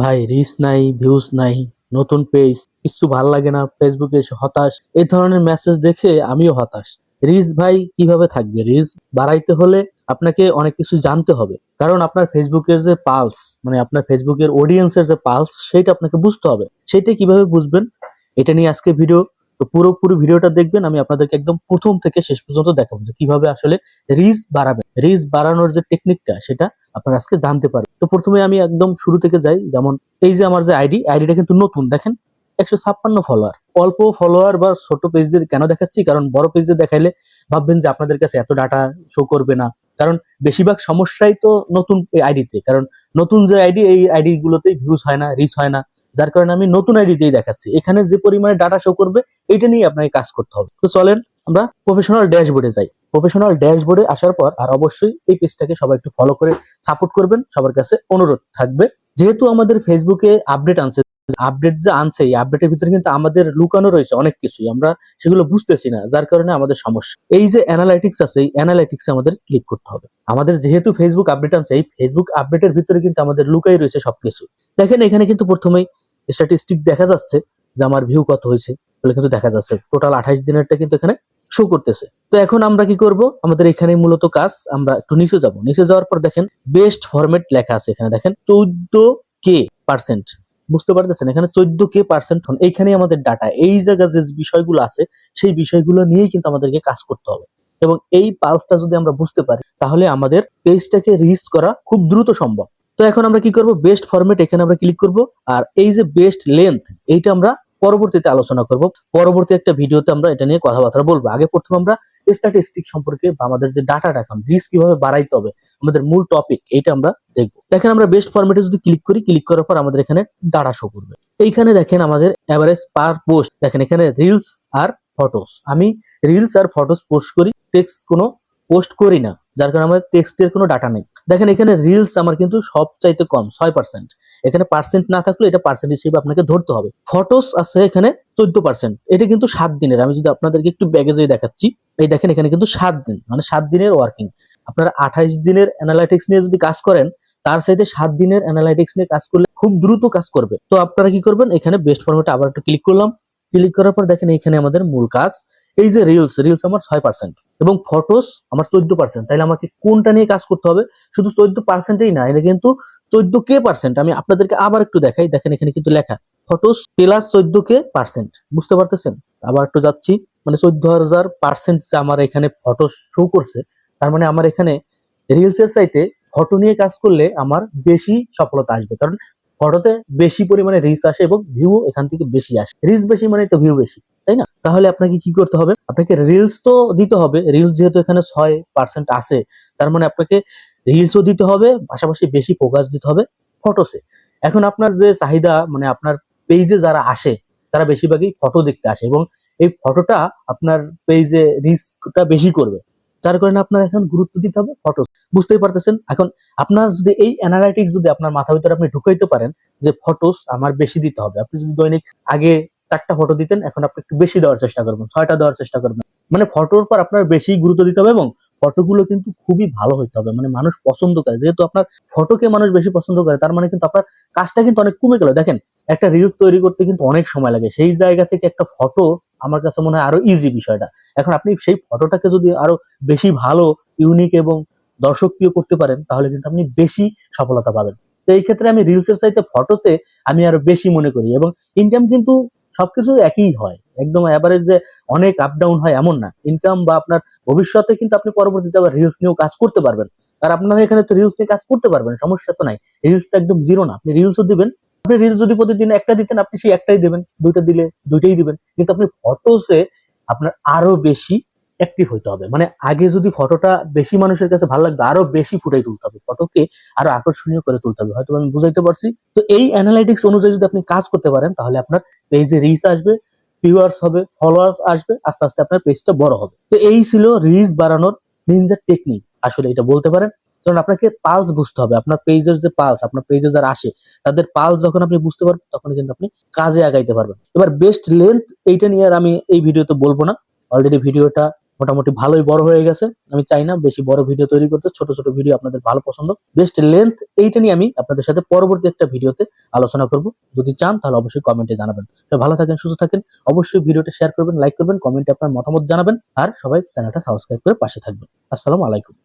ভাই রিস নাই ভিউজ নাই, নতুন পেজ কিছু ভালো লাগে না ফেসবুকে এসে হতাশ। এই ধরনের মেসেজ দেখে আমিও হতাশ। রিস ভাই, কীভাবে থাকবে? রিস বাড়াইতে হলে আপনাকে অনেক কিছু জানতে হবে। কারণ আপনার ফেসবুকের যে পালস মানে আপনার ফেসবুকের অডিয়েন্সের যে পালস সেটা আপনাকে বুঝতে হবে। সেটা কীভাবে বুঝবেন? এটা নিয়ে আজকে ভিডিও তো পুরোপুরি ভিডিওটা দেখবেন, আমি আপনাদেরকে একদম প্রথম থেকে শেষ পর্যন্ত দেখাবো যে কীভাবে আসলে রিচ বাড়াবেন। রিচ বাড়ানোর যে টেকনিকটা সেটা আপনারা আজকে জানতে পারবেন। তো প্রথমে আমি একদম শুরু থেকে যাই, যেমন এই যে আমার যে আইডি, আইডিটা কিন্তু নতুন। দেখেন, একশো ছাপ্পান্ন ফলোয়ার অল্প ফলোয়ার বা ছোট পেজদের কেন দেখাচ্ছি? কারণ বড় পেজদের দেখাইলে ভাববেন যে আপনাদের কাছে এত ডাটা শো করবে না। কারণ বেশিরভাগ সমস্যাই তো নতুন আইডিতে। কারণ নতুন যে আইডি, এই আইডি গুলোতেই ভিউজ হয় না রিচ হয় না। যার কারণে আমি নতুন আইডিতেই দেখাচ্ছি। এখানে যে পরিমাণে ডাটা শো করবে এটা নিয়ে আপনাকে কাজ করতে হবে। তো চলেন আমরা প্রফেশনাল ড্যাশবোর্ডে যাই। প্রফেশনাল ড্যাশবোর্ডে আসার পর আর অবশ্যই এই পেজটাকে সবাই একটু ফলো করে সাপোর্ট করবেন। সবার কাছে অনুরোধ থাকবে। যেহেতু আমাদের ফেসবুকে আপডেট আনছে আপডেট যে আনছে, এই আপডেটের ভিতরে কিন্তু আমাদের লুকানো রয়েছে অনেক কিছুই। আমরা সেগুলো বুঝতেছি না, যার কারণে আমাদের সমস্যা। এই যে অ্যানালাইটিক্স আছে, এই অ্যানালাইটিক্সে আমাদের ক্লিক করতে হবে। আমাদের যেহেতু ফেসবুক আপডেট আনছে, এই ফেসবুক আপডেটের ভিতরে কিন্তু আমাদের লুকাই রয়েছে সবকিছু। দেখেন এখানে কিন্তু প্রথমেই স্ট্যাটিস্টিক দেখা যাচ্ছে যে আমার ভিউ কত হয়েছে বলে কিন্তু দেখা যাচ্ছে। টোটাল আঠাইশ দিনেরটা কিন্তু এখানে শো করতেছে। তো এখন আমরা কি করব? আমাদের এখানে মূলত কাজ, আমরা একটু নিচে যাব। নিচে যাওয়ার পর দেখেন বেস্ট ফরম্যাট লেখা আছে এখানে। দেখেন চোদ্দ কে পার্সেন্ট বুঝতে পারতেছেন? এখানে চোদ্দ কে পার্সেন্ট হন। এইখানেই আমাদের ডাটা এই জায়গা যে বিষয়গুলো আছে, সেই বিষয়গুলো নিয়েই কিন্তু আমাদেরকে কাজ করতে হবে। এবং এই পালসটা যদি আমরা বুঝতে পারি, তাহলে আমাদের পেজটাকে রিচ করা খুব দ্রুত সম্ভব। তো এখন আমরা কি করব? বেস্ট ফরম্যাট এখানে আমরা ক্লিক করব। আর এই যে বেস্ট লেন্থ এইটা আমরা পরবর্তীতে আলোচনা করব। পরবর্তী একটা ভিডিওতে আমরা এটা নিয়ে কথাবার্তা বলব। আগে প্রথমে আমরা স্ট্যাটিস্টিক সম্পর্কে বা আমাদের যে ডাটাটা এখন রিস কীভাবে বাড়াইতে হবে, আমাদের মূল টপিক এইটা আমরা দেখব। দেখেন আমরা বেস্ট ফরম্যাটে যদি ক্লিক করি ক্লিক করার পর আমাদের এখানে ডাটা শো করবে। এইখানে দেখেন আমাদের এভারেজ পার পোস্ট দেখেন এখানে রিলস আর ফটোস আমি রিলস আর ফটোস পোস্ট করি টেক্সট কোনো পোস্ট করি না, যার কারণে আমার টেক্সটের কোনো ডাটা নেই। দেখেন এখানে রিলস আমার কিন্তু সব চাইতে কম, ছয় পার্সেন্ট এখানে পার্সেন্ট না থাকলে এটা পার্সেন্ট হিসেবে আপনাকে ধরতে হবে। ফটোস আছে এখানে চোদ্দ পার্সেন্ট এটা কিন্তু সাত দিনের। আমি যদি আপনাদেরকে একটু ব্যাগেজে দেখাচ্ছি, এই দেখেন এখানে কিন্তু সাত দিন মানে সাত দিনের ওয়ার্কিং আপনারা আঠাইশ দিনের অ্যানালাইটিক্স নিয়ে যদি কাজ করেন, তার সাথে সাত দিনের অ্যানালাইটিক্স নিয়ে কাজ করলে খুব দ্রুত কাজ করবে। তো আপনারা কি করবেন? এখানে বেস্ট ফরম্যাটে আবার একটু ক্লিক করলাম। ক্লিক করার পর দেখেন এখানে আমাদের মূল কাজ। এই যে রিলস রিলস আমার ছয় পার্সেন্ট এবং ফটোস আমার চোদ্দ পার্সেন্ট তাহলে আমাকে কোনটা নিয়ে কাজ করতে হবে? শুধু চোদ্দ পার্সেন্টেই না এটা কিন্তু চোদ্দ কে পার্সেন্ট আমি আপনাদেরকে আবার একটু দেখাই, দেখেন এখানে কিন্তু লেখা ফটোস প্লাস চোদ্দ কে পার্সেন্ট বুঝতে পারতেছেন? আবার একটু যাচ্ছি মানে চোদ্দ হাজার পার্সেন্ট যে আমার এখানে ফটো শো করছে, তার মানে আমার এখানে রিলস এর সাইটে ফটো নিয়ে কাজ করলে আমার বেশি সফলতা আসবে। কারণ ফটোতে বেশি পরিমাণে রিচ আসে এবং ভিউ এখান থেকে বেশি আসে। রিচ বেশি মানে তো ভিউ বেশি। তাহলে আপনাকে কি করতে হবে? আপনাকে রিলস তো দিতে হবে। রিলস যেহেতু এখানে ছয় পার্সেন্ট আছে, তার মানে আপনাকে রিলসও দিতে হবে, পাশাপাশি বেশি ফোকাস দিতে হবে ফটোসে এখন আপনার যে চাহিদা মানে আপনার পেজে যারা আসে, তারা বেশিরভাগই ফটো দেখতে আসে এবং এই ফটোটা আপনার পেজে রিস্কটা বেশি করবে। যার কারণে আপনার এখন গুরুত্ব দিতে হবে ফটো বুঝতেই পারতেছেন? এখন আপনার যদি এই অ্যানালাইটিক্স যদি আপনার মাথার ভিতরে আপনি ঢুকাইতে পারেন যে ফটোস আমার বেশি দিতে হবে, আপনি যদি দৈনিক আগে চারটা ফটো দিতেন, এখন আপনি একটু বেশি দেওয়ার চেষ্টা করবেন, ছয়টা দেওয়ার চেষ্টা করবেন। মানে ফটোর পর আপনার বেশি গুরুত্ব দিতে হবে এবং ফটোগুলো কিন্তু খুবই ভালো হইতে হবে মানে মানুষ পছন্দ করে। যেহেতু আপনার ফটোকে মানুষ বেশি পছন্দ করে, তার মানে কিন্তু আপনার কাজটা কিন্তু অনেক কমে গেল। দেখেন, একটা রিলস তৈরি করতে কিন্তু অনেক সময় লাগে। সেই জায়গা থেকে একটা ফটো আমার কাছে মনে হয় আরও ইজি বিষয়টা। এখন আপনি সেই ফটোটাকে যদি আরও বেশি ভালো ইউনিক এবং দর্শকপ্রিয় করতে পারেন, তাহলে কিন্তু আপনি বেশি সফলতা পাবেন। তো এই ক্ষেত্রে আমি রিলসের চাইতে ফটোতে আমি আরও বেশি মনে করি এবং ইনকাম কিন্তু সবকিছু একই হয়। একদম অ্যাভারেজ যে অনেক আপ ডাউন হয় এমন না। ইনকাম বা আপনার ভবিষ্যতে কিন্তু আপনি পরবর্তীতে আবার রিলস নিয়েও কাজ করতে পারবেন। আর আপনার এখানে তো রিলস নিয়ে কাজ করতে পারবেন, সমস্যা তো নাই। রিলস তো একদম জিরো না। আপনি রিলসও দিবেন। আপনি রিলস যদি প্রতিদিন একটা দিতেন, আপনি সেই একটাই দেবেন। দুইটা দিলে দুইটাই দিবেন। কিন্তু আপনি ফটোসে আপনার আরও বেশি অ্যাক্টিভ হইতে হবে। মানে আগে যদি ফটোটা বেশি মানুষের কাছে ভালো লাগতো, আরও বেশি ফুটাই তুলতে হবে। ফটোকে আরও আকর্ষণীয় করে তুলতে হবে। হয়তো আমি বুঝাইতে পারছি? তো এই অ্যানালাইটিক্স অনুযায়ী যদি আপনি কাজ করতে পারেন, তাহলে আপনার পেজে রিচ আসবে ভিউয়ার্স হবে ফলোয়ার্স আসবে, আস্তে আস্তে আপনার পেজটা বড় হবে। তো এই ছিল রিচ বাড়ানোর নিনজার টেকনিক আসলে এটা বলতে পারেন। কারণ আপনাকে পালস বুঝতে হবে। আপনার পেজের যে পালস আপনার পেজে যারা আসে, তাদের পালস যখন আপনি বুঝতে পারবেন, তখন কিন্তু আপনি কাজে আগাইতে পারবেন। এবার বেস্ট লেন্থ এইটা নিয়ে আর আমি এই ভিডিওতে বলব না। অলরেডি ভিডিওটা মোটামুটি ভালোই বড় হয়ে গেছে। আমি চাই না বেশি বড় ভিডিও তৈরি করতে। ছোট ছোট ভিডিও আপনাদের ভালো পছন্দ। বেস্ট লেন্থ এইটা নিয়ে আমি আপনাদের সাথে পরবর্তী একটা ভিডিওতে আলোচনা করব। যদি চান, তাহলে অবশ্যই কমেন্টে জানাবেন। তো ভালো থাকেন, সুস্থ থাকেন। অবশ্যই ভিডিওটা শেয়ার করবেন লাইক করবেন কমেন্টে আপনার মতামত জানাবেন। আর সবাই চ্যানেলটা সাবস্ক্রাইব করে পাশে থাকবেন। আসসালামু আলাইকুম।